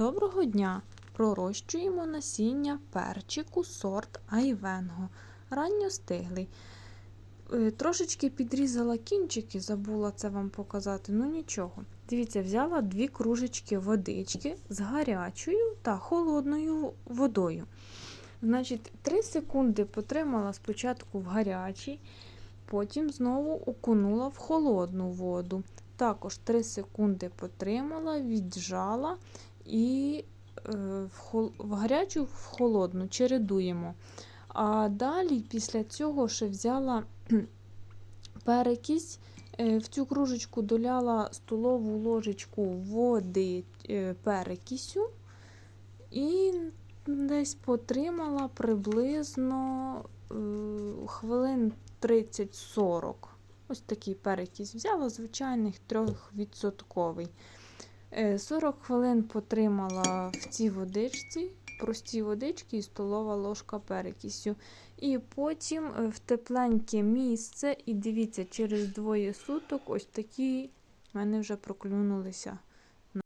Доброго дня! Пророщуємо насіння перчику сорт Айвенго. Ранньостиглий. Е, Трошечки підрізала кінчики, забула це вам показати, ну нічого. Дивіться, взяла дві кружечки водички з гарячою та холодною водою. Значить, 3 секунди потримала спочатку в гарячій, потім знову окунула в холодну воду. Також 3 секунди потримала, віджала і е, в, гарячу в холодну чередуємо. А далі після цього ще взяла перекись, е, в цю кружечку доляла столову ложечку води е, перекисю і десь потримала приблизно хвилин 30-40. Ось такий перекись взяла, звичайних 3%. Е, 40 хвилин потримала в цій водичці, простій водичці і столова ложка перекисю. І потім е, в тепленьке місце, і дивіться, через двоє суток ось такі в мене вже проклюнулися